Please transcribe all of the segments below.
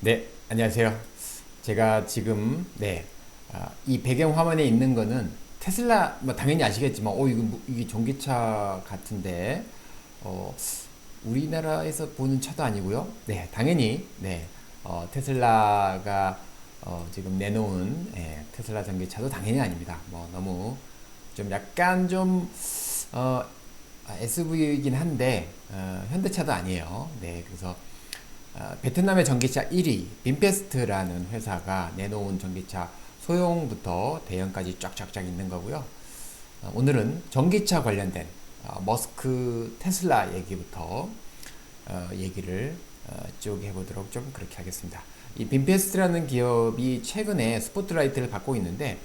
네, 안녕하세요. 제가 지금 네, 아, 이 배경 화면에 있는 거는 테슬라 뭐 당연히 아시겠지만 어 이거 뭐- 이게 전기차 같은데 어 우리나라에서 보는 차도 아니고요. 네, 당연히 네, 어, 테슬라가 어, 지금 내놓은 예, 테슬라 전기차도 당연히 아닙니다. 뭐 너무 좀 약간 좀 어, SUV이긴 한데 어, 현대차도 아니에요. 네, 그래서 어, 베트남의 전기차 1위 빈페스트라는 회사가 내놓은 전기차 소형부터 대형까지 쫙쫙쫙 있는 거고요. 어, 오늘은 전기차 관련된 어, 머스크 테슬라 얘기부터 어, 얘기를 어, 쭉 해보도록 좀 그렇게 하겠습니다. 이 빈페스트라는 기업이 최근에 스포트라이트를 받고 있는데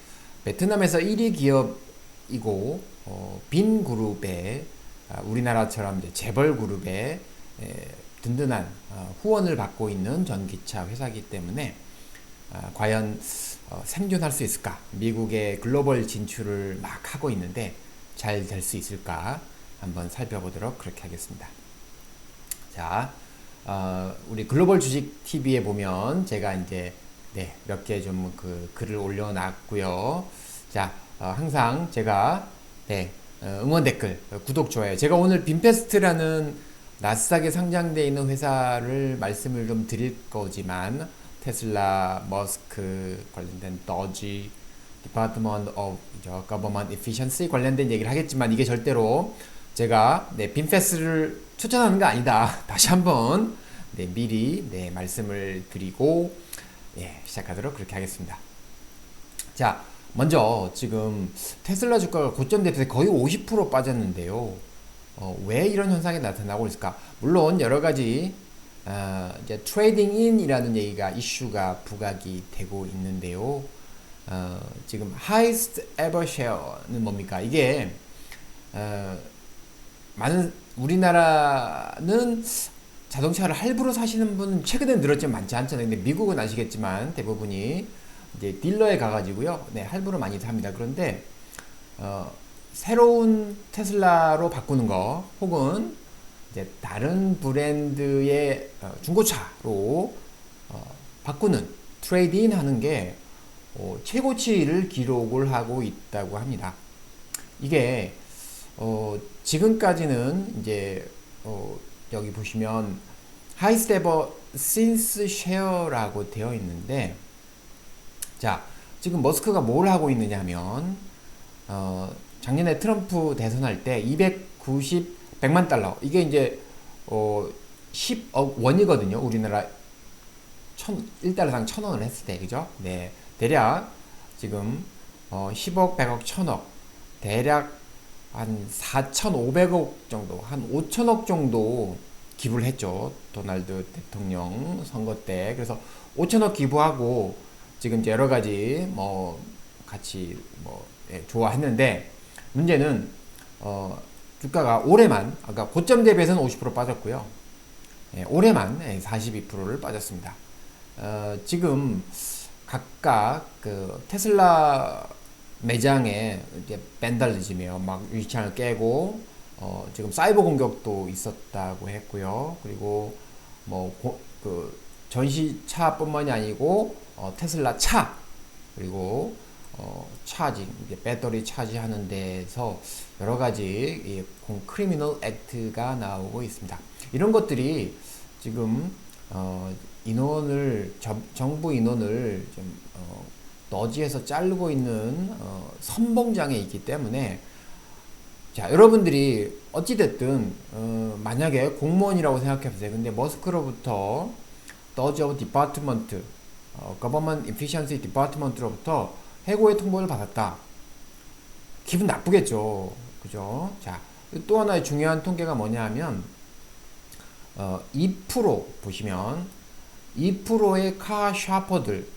베트남에서 1위 기업이고 어, 빈 그룹의 아, 우리나라처럼 재벌 그룹의 에, 든든한 어, 후원을 받고 있는 전기차 회사이기 때문에 아, 과연 어, 생존할 수 있을까? 미국의 글로벌 진출을 막 하고 있는데 잘 될 수 있을까? 한번 살펴보도록 그렇게 하겠습니다. 자, 어, 우리 글로벌 주식 TV에 보면 제가 이제 네, 몇 개 좀 그 글을 올려놨고요. 자, 어, 항상 제가 네, 어, 응원 댓글, 어, 구독, 좋아요. 제가 오늘 빈페스트라는 나스닥에 상장되어 있는 회사를 말씀을 좀 드릴 거지만 테슬라, 머스크 관련된 더지, of 저, Government Efficiency 관련된 얘기를 하겠지만 이게 절대로 제가 네, 빈페스를 추천하는 거 아니다. 다시 한번 네, 미리 네, 말씀을 드리고 예, 시작하도록 그렇게 하겠습니다. 자, 먼저 지금 테슬라 주가가 고점 대비 거의 50% 빠졌는데요. 어, 왜 이런 현상이 나타나고 있을까? 물론 여러 가지 어, 이제 트레이딩 인이라는 얘기가 이슈가 부각이 되고 있는데요. 어, 지금 highest ever share는 뭡니까? 이게 어, 많은 우리나라는 자동차를 할부로 사시는 분 최근에 늘었지만 많지 않잖아요. 근데 미국은 아시겠지만 대부분이 이제 딜러에 가가지고요, 네 할부로 많이 삽니다. 그런데 어, 새로운 테슬라로 바꾸는 거 혹은 이제 다른 브랜드의 어, 중고차로 어, 바꾸는 트레이드인 하는 게 어, 최고치를 기록을 하고 있다고 합니다. 이게 어, 지금까지는 이제 어, 여기 보시면 ever since share라고 되어 있는데 자 지금 머스크가 뭘 하고 있느냐 하면 어, 작년에 트럼프 대선할 때 290, 100만 달러 이게 이제 어, 10억 원이거든요. 우리나라 천, 1달러당 1000원을 했을 때 그죠? 네. 대략 지금 어, 10억, 100억, 1000억 대략 한 4,500억 정도, 한 5천억 정도 기부를 했죠. 도널드 대통령 선거 때. 그래서 5천억 기부하고 지금 이제 여러 가지 뭐 같이 뭐 예, 좋아했는데 문제는 어 주가가 올해만 아까 고점 대비해서는 50% 빠졌고요. 예, 올해만 42%를 빠졌습니다. 어, 지금 각각 그 테슬라 매장에 이제 밴달리즘이에요. 막 유리창을 깨고 어, 지금 사이버 공격도 있었다고 했고요. 그리고 뭐 그 전시차뿐만이 아니고 어, 테슬라 차 그리고 어, 이제 배터리 차지하는 데서 여러 가지 이 크리미널 액트가 나오고 있습니다. 이런 것들이 지금 어, 인원을 정, 정부 인원을 좀 어, 너지에서 자르고 있는 어, 선봉장에 있기 때문에 자 여러분들이 어찌 됐든 어, 만약에 공무원이라고 생각해 보세요. 근데 머스크로부터 더지 오브 디파트먼트 어, Government Efficiency Department로부터 해고의 통보를 받았다. 기분 나쁘겠죠. 그죠? 자, 또 하나의 중요한 통계가 뭐냐 하면, 어, 2% 보시면, 2%의 카 샤퍼들,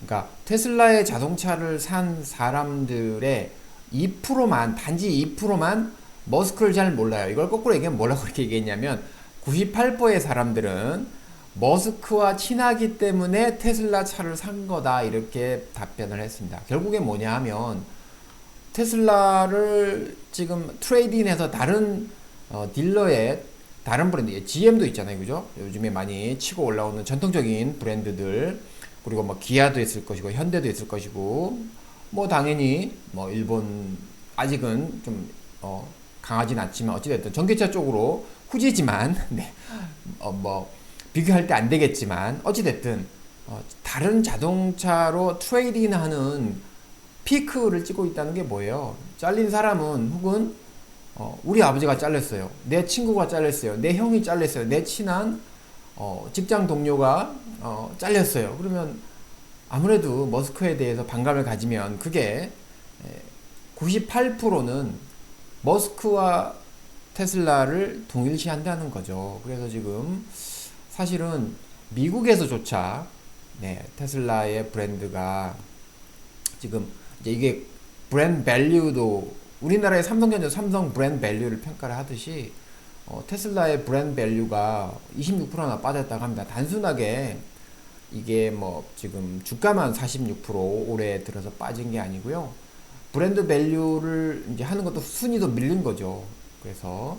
그러니까 테슬라의 자동차를 산 사람들의 2%만, 단지 2%만 머스크를 잘 몰라요. 이걸 거꾸로 얘기하면 뭐라고 그렇게 얘기했냐면, 98%의 사람들은 머스크와 친하기 때문에 테슬라 차를 산 거다 이렇게 답변을 했습니다. 결국에 뭐냐 하면 테슬라를 지금 트레이딩해서 다른 어, 딜러에 다른 브랜드, GM도 있잖아요, 그죠? 요즘에 많이 치고 올라오는 전통적인 브랜드들 그리고 뭐 기아도 있을 것이고 현대도 있을 것이고 뭐 당연히 뭐 일본 아직은 좀 어, 강하진 않지만 어찌됐든 전기차 쪽으로 후지지만 네. 어, 뭐 비교할 때 안 되겠지만 어찌됐든 어, 다른 자동차로 트레이딩하는 피크를 찍고 있다는 게 뭐예요? 잘린 사람은 혹은 어, 우리 아버지가 잘렸어요. 내 친구가 잘렸어요. 내 형이 잘렸어요. 내 친한 어, 직장 동료가 어, 잘렸어요. 그러면 아무래도 머스크에 대해서 반감을 가지면 그게 98%는 머스크와 테슬라를 동일시한다는 거죠. 그래서 지금 사실은 미국에서조차 네, 테슬라의 브랜드가 지금 이제 이게 브랜드 밸류도 우리나라의 삼성전자 삼성 브랜드 밸류를 평가를 하듯이 어, 테슬라의 브랜드 밸류가 26%나 빠졌다고 합니다. 단순하게 이게 뭐 지금 주가만 46% 올해 들어서 빠진 게 아니고요. 브랜드 밸류를 이제 하는 것도 순위도 밀린 거죠. 그래서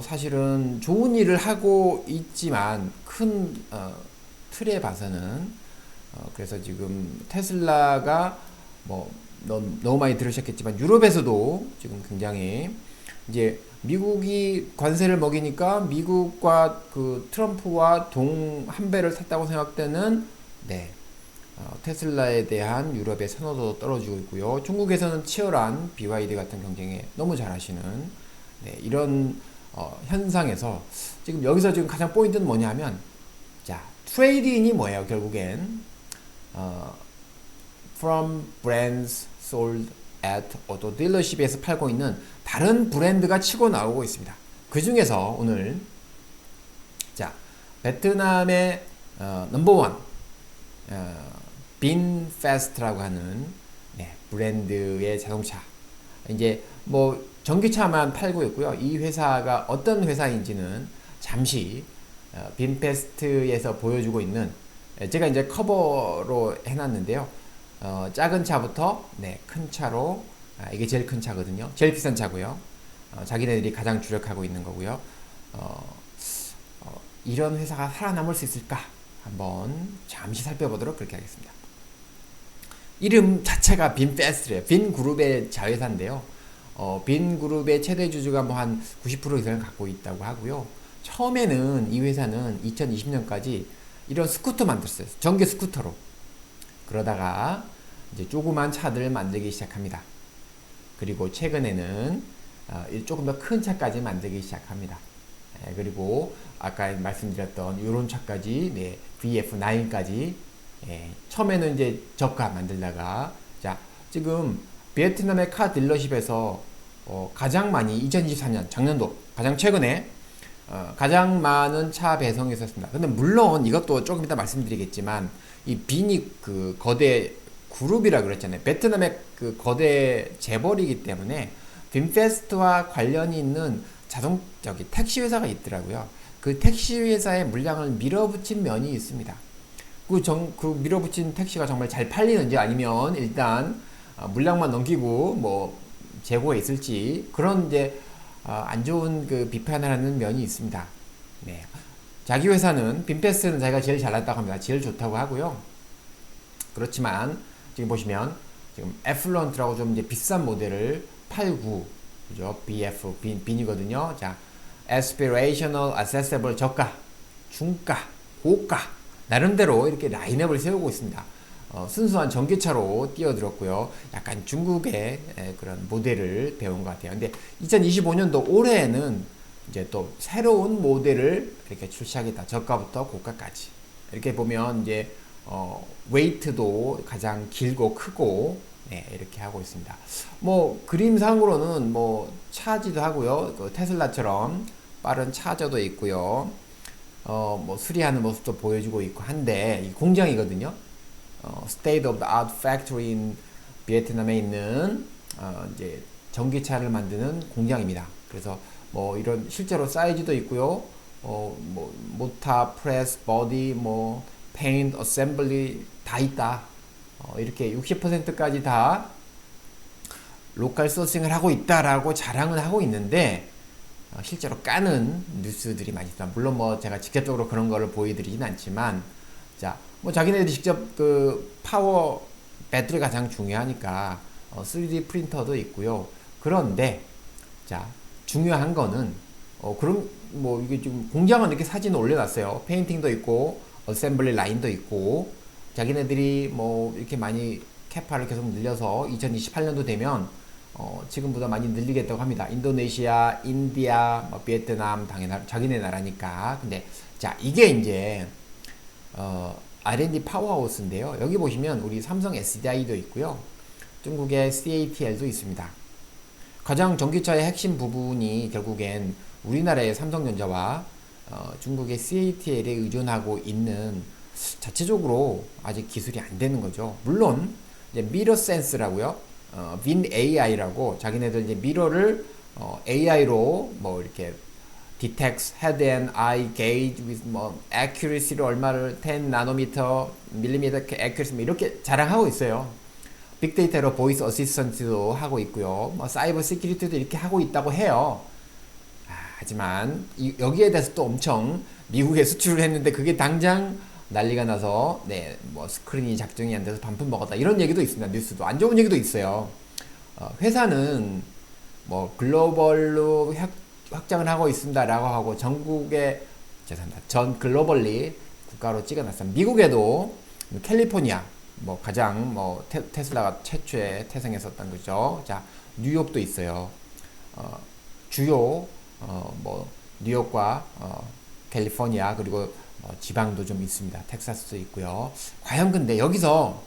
어 사실은 좋은 일을 하고 있지만 큰 어, 틀에 봐서는 어 그래서 지금 테슬라가 뭐 너무, 너무 많이 들으셨겠지만 유럽에서도 지금 굉장히 이제 미국이 관세를 먹이니까 미국과 그 트럼프와 동한 배를 탔다고 생각되는 네 어, 테슬라에 대한 유럽의 선호도 떨어지고 있고요. 중국에서는 치열한 BYD 같은 경쟁에 너무 잘하시는 네, 이런 어, 현상에서 지금 여기서 지금 가장 포인트는 뭐냐면 자 트레이드인이 뭐예요 결국엔 어, from brands sold at auto dealership에서 팔고 있는 다른 브랜드가 치고 나오고 있습니다. 그 중에서 오늘 자 베트남의 어, 넘버원 어, 빈페스트라고 하는 네, 브랜드의 자동차 이제 뭐 전기차만 팔고 있고요. 이 회사가 어떤 회사인지는 잠시 어, 빈페스트에서 보여주고 있는 제가 이제 커버로 해놨는데요. 어, 작은 차부터 네, 큰 차로 아, 이게 제일 큰 차거든요. 제일 비싼 차고요. 어, 자기네들이 가장 주력하고 있는 거고요. 어, 어, 이런 회사가 살아남을 수 있을까? 한번 잠시 살펴보도록 그렇게 하겠습니다. 이름 자체가 빈페스트래요. 빈 그룹의 자회사인데요. 어, 빈 그룹의 최대 주주가 뭐 한 90% 이상을 갖고 있다고 하고요. 처음에는 이 회사는 2020년까지 이런 스쿠터 만들었어요. 전기 스쿠터로. 그러다가 이제 조그만 차들을 만들기 시작합니다. 그리고 최근에는 어, 조금 더 큰 차까지 만들기 시작합니다. 예, 그리고 아까 말씀드렸던 이런 차까지 네, VF9까지 예, 처음에는 이제 저가 만들다가 자 지금 베트남의 카 딜러십에서 어, 가장 많이 2024년 작년도 가장 최근에 어, 가장 많은 차 배송이 있었습니다. 근데 물론 이것도 조금 이따 말씀드리겠지만 이 비니 그 거대 그룹이라 그랬잖아요. 베트남의 그 거대 재벌이기 때문에 빈페스트와 관련이 있는 자동 저기 택시 회사가 있더라고요. 그 택시 회사의 물량을 밀어붙인 면이 있습니다. 그, 정, 그 밀어붙인 택시가 정말 잘 팔리는지 아니면 일단 어, 물량만 넘기고 뭐 재고에 있을지 그런 이제 어, 안 좋은 그 비판을 하는 면이 있습니다. 네. 자기 회사는 빈패스는 자기가 제일 잘났다고 합니다. 제일 좋다고 하고요. 그렇지만 지금 보시면 지금 에플런트라고 좀 이제 비싼 모델을 89 그죠? BF 빈, 빈이거든요. 자, aspirational accessible 저가, 중가, 고가 나름대로 이렇게 라인업을 세우고 있습니다. 어, 순수한 전기차로 뛰어들었고요. 약간 중국의 그런 모델을 배운 것 같아요. 근데 2025년도 올해에는 이제 또 새로운 모델을 이렇게 출시하겠다. 저가부터 고가까지. 이렇게 보면 이제 어, 웨이트도 가장 길고 크고 네, 이렇게 하고 있습니다. 뭐 그림상으로는 뭐 차지도 하고요. 그 테슬라처럼 빠른 차저도 있고요. 어, 뭐 수리하는 모습도 보여주고 있고 한데 이 공장이거든요. 어, State of the Art Factory in 베트남에 있는 어, 이제 전기차를 만드는 공장입니다. 그래서 뭐 이런 실제로 사이즈도 있고요. 어, 뭐 모타, 프레스, 버디, 뭐 페인트, 어셈블리 다 있다. 어, 이렇게 60%까지 다 로컬 소싱을 하고 있다라고 자랑을 하고 있는데 어, 실제로 까는 뉴스들이 많이 있습니다. 물론 뭐 제가 직접적으로 그런 거를 보여드리진 않지만 자, 뭐 자기네들이 직접 그 파워 배터리 가장 중요하니까 어, 3D 프린터도 있고요. 그런데 자, 중요한 거는 어, 그럼 뭐 이게 지금 공장은 이렇게 사진을 올려놨어요. 페인팅도 있고 어셈블리 라인도 있고 자기네들이 뭐 이렇게 많이 캐파를 계속 늘려서 2028년도 되면 어, 지금보다 많이 늘리겠다고 합니다. 인도네시아, 인디아, 뭐 베트남 당연히 자기네 나라니까. 근데 자 이게 이제 어, R&D 파워하우스인데요. 여기 보시면 우리 삼성 SDI도 있고요. 중국의 CATL도 있습니다. 가장 전기차의 핵심 부분이 결국엔 우리나라의 삼성전자와 어, 중국의 CATL에 의존하고 있는 자체적으로 아직 기술이 안 되는 거죠. 물론 이제 미러 센스라고요. 어, 빈 AI라고 자기네들 이제 미러를 어, AI로 뭐 이렇게 detects head and eye gauge with 뭐 accuracy를 얼마를 10 나노미터, 밀리미터 accuracy 뭐 이렇게 자랑하고 있어요. 빅데이터로 보이스 어시스턴트도 하고 있고요. 뭐 사이버 시큐리티도 이렇게 하고 있다고 해요. 아, 하지만 이, 여기에 대해서 또 엄청 미국에 수출을 했는데 그게 당장 난리가 나서 네, 뭐 스크린이 작동이 안 돼서 반품 먹었다. 이런 얘기도 있습니다. 뉴스도 안 좋은 얘기도 있어요. 어, 회사는 뭐 글로벌로 확, 확장을 하고 있습니다라고 하고 전국에 죄송합니다. 전 글로벌리 국가로 찍어놨습니다. 미국에도 캘리포니아 뭐 가장 뭐 테, 슬라가 최초에 태생했었던 거죠. 자 뉴욕도 있어요. 어, 주요 어, 뭐 뉴욕과 어, 캘리포니아 그리고 어, 지방도 좀 있습니다. 텍사스도 있고요. 과연 근데 여기서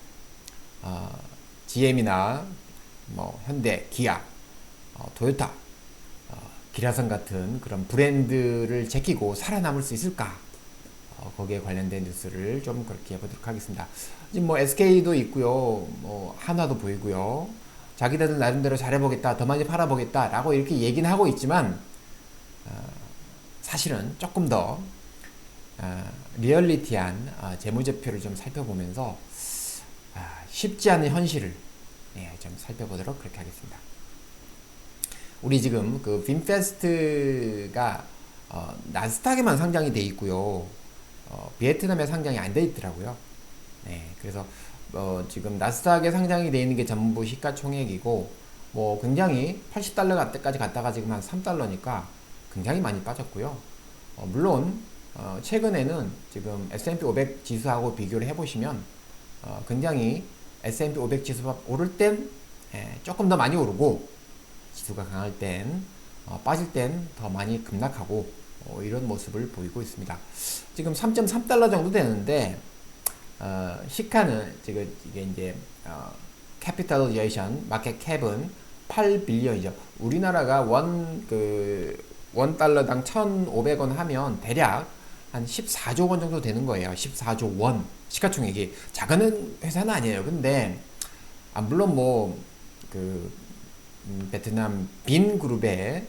어, GM이나 뭐 현대, 기아, 어, 토요타, 어, 기라성 같은 그런 브랜드를 제끼고 살아남을 수 있을까? 어, 거기에 관련된 뉴스를 좀 그렇게 해보도록 하겠습니다. 지금 뭐 SK도 있고요, 뭐 한화도 보이고요. 자기네들 나름대로 잘해보겠다, 더 많이 팔아보겠다라고 이렇게 얘기는 하고 있지만 어, 사실은 조금 더 어, 리얼리티한 어, 재무제표를 좀 살펴보면서 아, 쉽지 않은 현실을 네, 좀 살펴보도록 그렇게 하겠습니다. 우리 지금 그 빈페스트가 어, 나스닥에만 상장이 돼 있고요. 어, 베트남에 상장이 안 돼 있더라고요. 네, 그래서 어, 지금 나스닥에 상장이 돼 있는 게 전부 시가총액이고 뭐 굉장히 80달러 까지 갔다가 지금 한 3달러니까 굉장히 많이 빠졌고요. 어, 물론 어, 최근에는 지금 S&P 500 지수하고 비교를 해보시면 어, 굉장히 S&P 500 지수가 오를 땐 예, 조금 더 많이 오르고 지수가 강할 땐 어, 빠질 땐 더 많이 급락하고 어, 이런 모습을 보이고 있습니다. 지금 3.3달러 정도 되는데 어, 시가는 지금 이게 이제 어, 캐피탈리제이션 마켓 캡은 8빌리언이죠. 우리나라가 원 그 원 달러당 1,500원 하면 대략 한 14조 원 정도 되는 거예요. 14조 원 시가총액이 작은 회사는 아니에요. 근데 아 물론 뭐 그 음, 베트남 빈 그룹의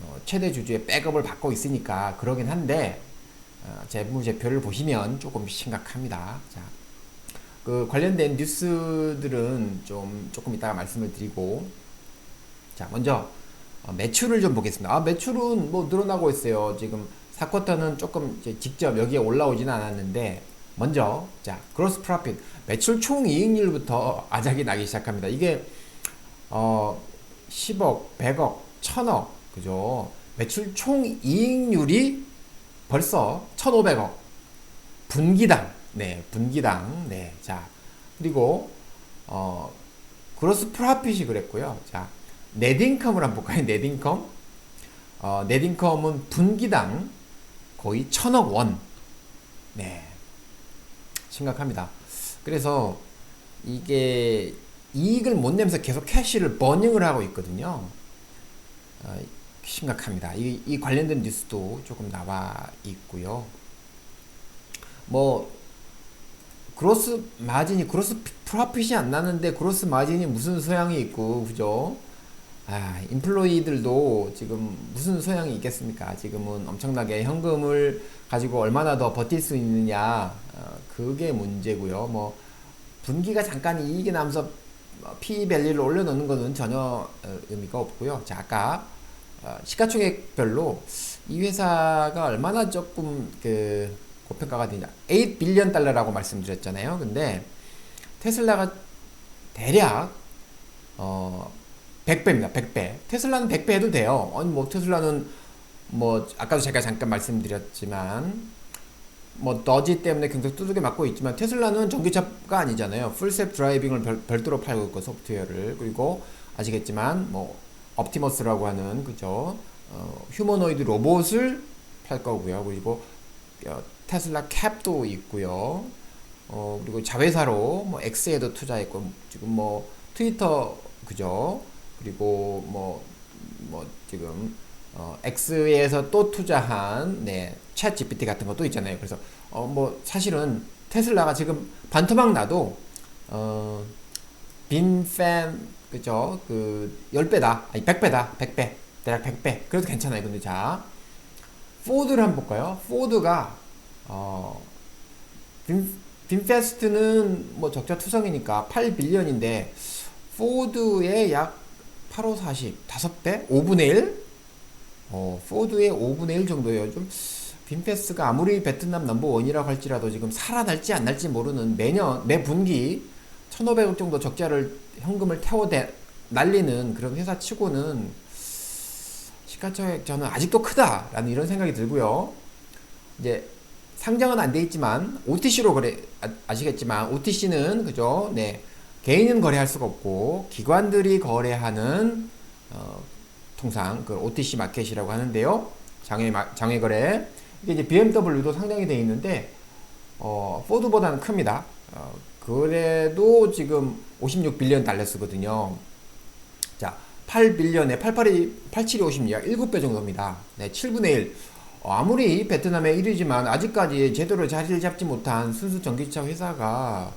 어, 최대 주주의 백업을 받고 있으니까 그러긴 한데 어, 재무제표를 보시면 조금 심각합니다. 자, 그 관련된 뉴스들은 좀 조금 이따가 말씀을 드리고 자 먼저 어, 매출을 좀 보겠습니다. 아 매출은 뭐 늘어나고 있어요. 지금 4쿼터는 조금 직접 여기에 올라오지는 않았는데 먼저 자 그로스 프로핏 매출 총 이익률부터 아작이 나기 시작합니다. 이게 어 10억, 100억, 1000억 그죠? 매출 총 이익률이 벌써 1,500억 분기당 네 분기당 네 자 그리고 어 그로스 프로핏이 그랬고요. 자 넷인컴을 한번 볼까요? 넷인컴 어, 넷인컴은 분기당 거의 천억 원. 네. 심각합니다. 그래서 이게 이익을 못 내면서 계속 캐시를 버닝을 하고 있거든요. 어, 심각합니다. 이, 이 관련된 뉴스도 조금 나와 있고요. 뭐 그로스 마진이 그로스 프로핏이 안 나는데 그로스 마진이 무슨 소양이 있고 그죠? 아, 인플로이들도 지금 무슨 소양이 있겠습니까? 지금은 엄청나게 현금을 가지고 얼마나 더 버틸 수 있느냐, 어, 그게 문제고요. 뭐 분기가 잠깐 이익이 나면서 P 밸류를 올려놓는 것은 전혀 어, 의미가 없고요. 자, 아까 어, 시가총액별로 이 회사가 얼마나 조금 그 고평가가 되냐. 8 빌리언 달러라고 말씀드렸잖아요. 근데 테슬라가 대략 어 100배입니다. 100배. 테슬라는 100배 해도 돼요. 아니 뭐 테슬라는 뭐 아까도 제가 잠깐 말씀드렸지만 뭐 너지 때문에 굉장히 두들겨 맞고 있지만 테슬라는 전기차가 아니잖아요. 풀셀프 드라이빙을 별, 별도로 팔고 있고 소프트웨어를 그리고 아시겠지만 뭐 옵티머스라고 하는 그죠 어, 휴머노이드 로봇을 팔 거고요. 그리고 어, 테슬라 캡도 있고요. 어, 그리고 자회사로 뭐 X에도 투자했고 지금 뭐 트위터 그죠? 그리고 뭐뭐 지금 어, X에서 또 투자한 네, 챗 GPT 같은 것도 있잖아요. 그래서 어, 뭐 사실은 테슬라가 지금 반토막 나도 어, 빈팬 그죠? 그 10배다. 아니 100배다. 100배. 대략 100배. 그래도 괜찮아요. 근데 자. 포드를 한번 볼까요? 포드가 어 빈, 빈페스트는 뭐 적자 투성이니까 8빌리언인데 포드의 약 8, 5, 40, 5배? 5분의 1? 어, 포드의 5분의 1 정도예요. 좀 빈페스가 아무리 베트남 넘버원이라고 할지라도 지금 살아날지 안 날지 모르는 매년 매 분기 1,500억 정도 적자를 현금을 태워 대, 날리는 그런 회사 치고는 시가총액 저는 아직도 크다라는 이런 생각이 들고요. 이제 상장은 안 돼 있지만 OTC로 거래 아, 시겠지만 OTC는 그죠? 네. 개인은 거래할 수가 없고 기관들이 거래하는 어, 통상 그 OTC 마켓이라고 하는데요. 장외 장외 거래 이게 이제 BMW도 상장이 돼 있는데 어, 포드보다는 큽니다. 어, 그래도 지금 56빌리언 달러스거든요. 자, 8빌리언에 88이 87이 56, 7배 정도입니다. 네, 7분의 1. 어, 아무리 베트남의 1위지만 아직까지 제대로 자리를 잡지 못한 순수 전기차 회사가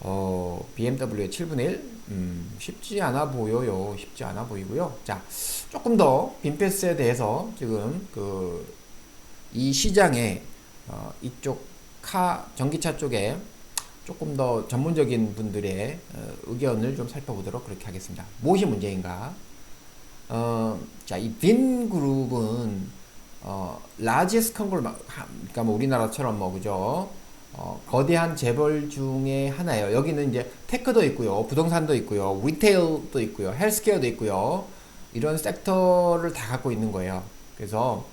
어, BMW의 7분의 1? 음, 쉽지 않아 보여요. 쉽지 않아 보이고요. 자, 조금 더 빈패스에 대해서 지금 그 이 시장에 어, 이쪽 카 전기차 쪽에 조금 더 전문적인 분들의 어, 의견을 좀 살펴보도록 그렇게 하겠습니다. 무엇이 문제인가? 어, 자, 이 빈 그룹은 어, 라지스 컨글, 그러니까 뭐 우리나라처럼 뭐 그죠? 어, 거대한 재벌 중에 하나예요. 여기는 이제 테크도 있고요, 부동산도 있고요, 리테일도 있고요, 헬스케어도 있고요. 이런 섹터를 다 갖고 있는 거예요. 그래서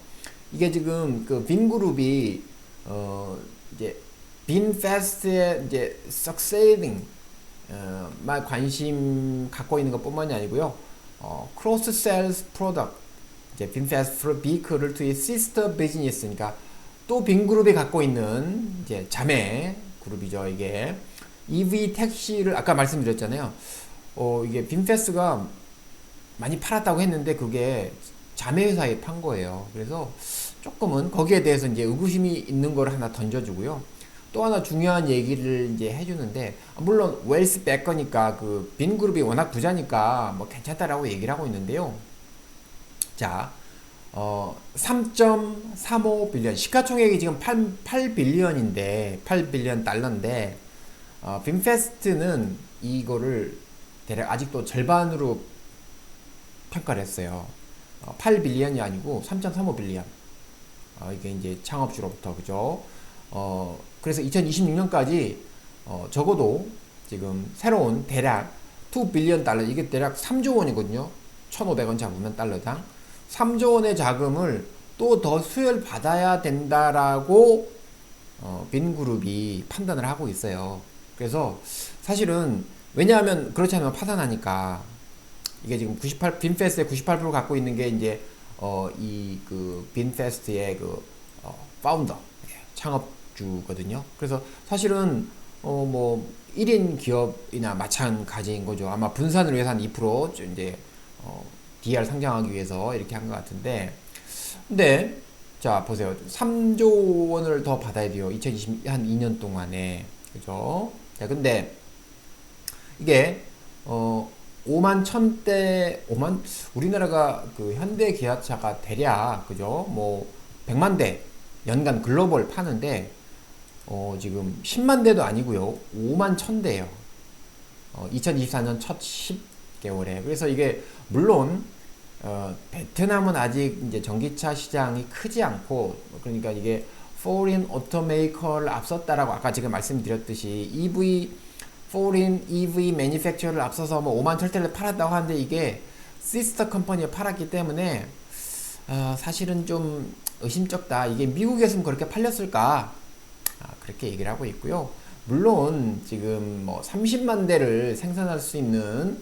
이게 지금 그 빈 그룹이 어, 이제 빈 패스트에 이제 succeeding 어, 말 관심 갖고 있는 것뿐만이 아니고요. 어, cross sales product 이제 빈 패스트 비클을 투의 시스터 비즈니스니까 또 빈 그룹이 갖고 있는 이제 자매 그룹이죠. 이게 EV 택시를 아까 말씀드렸잖아요. 어, 이게 빈 패스가 많이 팔았다고 했는데 그게 자매 회사에 판 거예요. 그래서 조금은 거기에 대해서 이제 의구심이 있는 걸 하나 던져주고요. 또 하나 중요한 얘기를 이제 해주는데 물론 웰스 백거니까 그 빈 그룹이 워낙 부자니까 뭐 괜찮다라고 얘기를 하고 있는데요. 자, 어, 3.35 빌리언 시가총액이 지금 8, 8 빌리언인데 8 빌리언 달러인데 어, 빈페스트는 이거를 대략 아직도 절반으로 평가를 했어요. 어, 8 빌리언이 아니고 3.35 빌리언. 어, 이게 이제 창업주로부터 그죠? 어, 그래서 2026년까지 어, 적어도 지금 새로운 대략 2 빌리언 달러 이게 대략 3조 원이거든요. 1,500원 잡으면 달러당 3조 원의 자금을 또 더 수혈 받아야 된다라고 어, 빈그룹이 판단을 하고 있어요. 그래서 사실은 왜냐하면 그렇지 않으면 파산하니까 이게 지금 98 빈페스트의 98% 갖고 있는 게 이제 어, 이그 빈페스트의 그 어, 파운더 예, 창업 주거든요. 그래서 사실은 어 뭐 1인 기업이나 마찬가지인 거죠. 아마 분산을 위해서 한 2% 이제 어 DR 상장하기 위해서 이렇게 한 것 같은데 근데 자 보세요. 3조 원을 더 받아야 돼요. 2020 한 2년 동안에 그죠? 자 근데 이게 어 5만 천대 5만 우리나라가 그 현대 기아차가 대략 그죠? 뭐 100만 대 연간 글로벌 파는데 어, 지금 10만 대도 아니고요. 5만 천 대예요. 어, 2024년 첫 10개월에. 그래서 이게 물론 어, 베트남은 아직 이제 전기차 시장이 크지 않고 그러니까 이게 foreign automaker를 앞섰다라고 아까 지금 말씀드렸듯이 EV foreign EV manufacturer를 앞서서 뭐 5만 철대를 팔았다고 하는데 이게 시스터 컴퍼니에 팔았기 때문에 어, 사실은 좀 의심쩍다. 이게 미국에서는 그렇게 팔렸을까? 아, 그렇게 얘기를 하고 있고요. 물론 지금 뭐 30만 대를 생산할 수 있는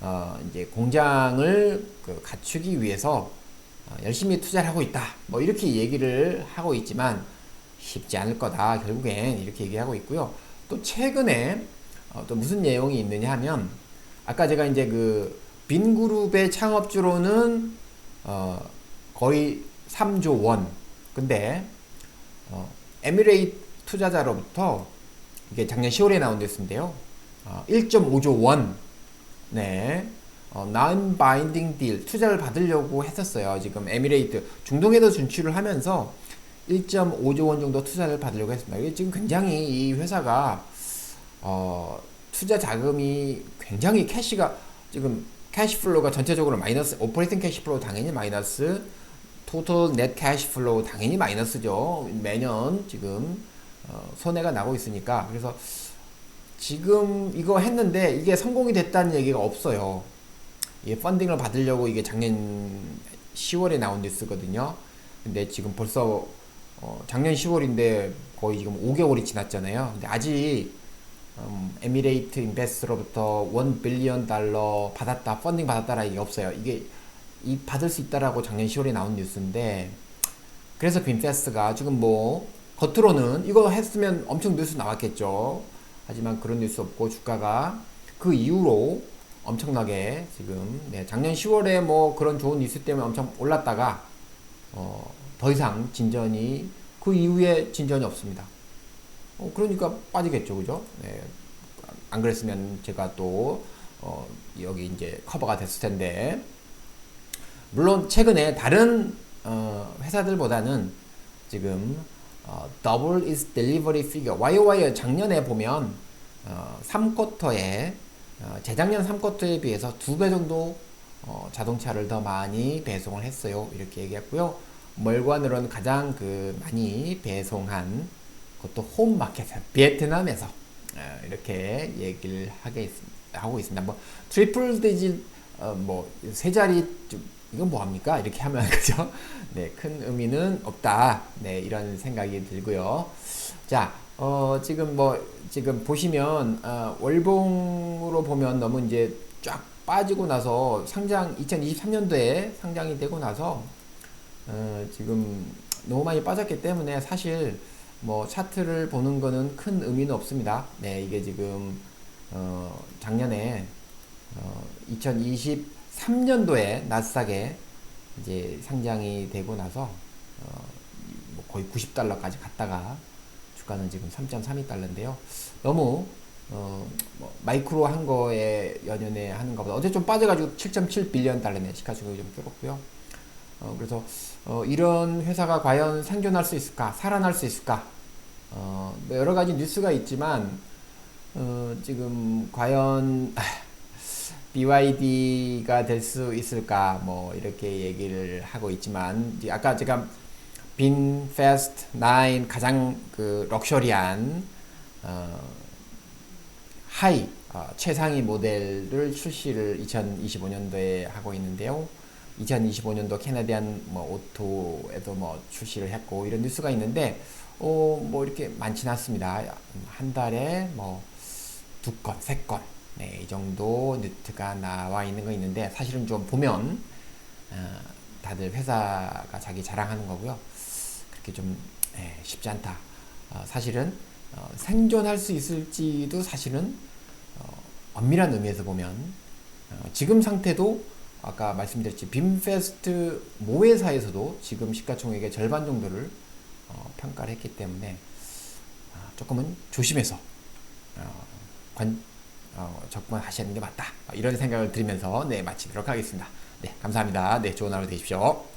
어, 이제 공장을 그 갖추기 위해서 어, 열심히 투자를 하고 있다. 뭐 이렇게 얘기를 하고 있지만 쉽지 않을 거다. 결국엔 이렇게 얘기하고 있고요. 또 최근에 어, 또 무슨 내용이 있느냐 하면 아까 제가 이제 그 빈그룹의 창업주로는 어, 거의 3조 원. 근데 어, 에미레이트 투자자로부터 이게 작년 10월에 나온 뉴스인데요. 어, 1.5조 원. 네. 어, non-binding deal 투자를 받으려고 했었어요. 지금 에미레이트 중동에도 진출을 하면서 1.5조 원 정도 투자를 받으려고 했습니다. 지금 굉장히 이 회사가 어, 투자 자금이 굉장히 캐시가 지금 캐시플로우가 전체적으로 마이너스 오퍼레이팅 캐시플로우 당연히 마이너스 토탈 넷 캐시플로우 당연히 마이너스죠. 매년 지금 어, 손해가 나고 있으니까 그래서 지금 이거 했는데 이게 성공이 됐다는 얘기가 없어요. 이게 펀딩을 받으려고 이게 작년 10월에 나온 뉴스거든요. 근데 지금 벌써 어, 작년 10월인데 거의 지금 5개월이 지났잖아요. 근데 아직 음, 에미레이트 인베스트로부터 1 빌리언 달러 받았다, 펀딩 받았다라 이게 없어요. 이게 이 받을 수 있다라고 작년 10월에 나온 뉴스인데 그래서 빈페스트가 지금 뭐 겉으로는 이거 했으면 엄청 뉴스 나왔겠죠. 하지만 그런 뉴스 없고 주가가 그 이후로 엄청나게 지금 네, 작년 10월에 뭐 그런 좋은 뉴스 때문에 엄청 올랐다가 어, 더 이상 진전이 그 이후에 진전이 없습니다. 어, 그러니까 빠지겠죠, 그죠? 네, 안 그랬으면 제가 또 어, 여기 이제 커버가 됐을 텐데 물론 최근에 다른 어, 회사들보다는 지금 어, double is delivery figure YOY 작년에 보면 어, 3쿼터에 어, 재작년 3쿼터에 비해서 두 배 정도 어, 자동차를 더 많이 배송을 했어요. 이렇게 얘기했고요. 멀관으로는 가장 그 많이 배송한 그것도 홈마켓 베트남에서 어, 이렇게 얘기를 하게 있, 하고 있습니다. 뭐 트리플 디짓 어, 뭐세 자리 좀 이건 뭐 합니까? 이렇게 하면 그죠? 네, 큰 의미는 없다. 네, 이런 생각이 들고요. 자, 어, 지금 뭐 지금 보시면 어, 월봉으로 보면 너무 이제 쫙 빠지고 나서 상장 2023년도에 상장이 되고 나서 어, 지금 너무 많이 빠졌기 때문에 사실 뭐 차트를 보는 거는 큰 의미는 없습니다. 네, 이게 지금 어, 작년에 어, 2023년도에 나스닥에 이제 상장이 되고 나서 어, 뭐 거의 90달러까지 갔다가 주가는 지금 3.32달러인데요. 너무 어, 뭐 마이크로 한 거에 연연해 하는 것보다 어제 좀 빠져가지고 7.7 빌리언 달러네 시가총액이 좀 줄었고요. 어, 그래서 어, 이런 회사가 과연 생존할 수 있을까, 살아날 수 있을까? 어, 뭐 여러 가지 뉴스가 있지만 어, 지금 과연 BYD가 될 수 있을까? 뭐 이렇게 얘기를 하고 있지만 아까 제가 빈 페스트 9 가장 그 럭셔리한 어, 하이 어, 최상위 모델을 출시를 2025년도에 하고 있는데요. 2025년도 캐나디안 뭐 오토에도 뭐 출시를 했고 이런 뉴스가 있는데 어, 뭐 이렇게 많지는 않습니다. 한 달에 뭐 두 건, 세 건, 네, 이 정도 뉴트가 나와 있는 거 있는데 사실은 좀 보면 어, 다들 회사가 자기 자랑하는 거고요. 그렇게 좀 예, 쉽지 않다. 어, 사실은 어, 생존할 수 있을지도 사실은 어, 엄밀한 의미에서 보면 어, 지금 상태도 아까 말씀드렸지 빔페스트 모회사에서도 지금 시가총액의 절반 정도를 어, 평가를 했기 때문에 어, 조금은 조심해서 어, 관, 어, 접근하시는 게 맞다. 이런 생각을 들으면서 네 마치도록 하겠습니다. 네 감사합니다. 네 좋은 하루 되십시오.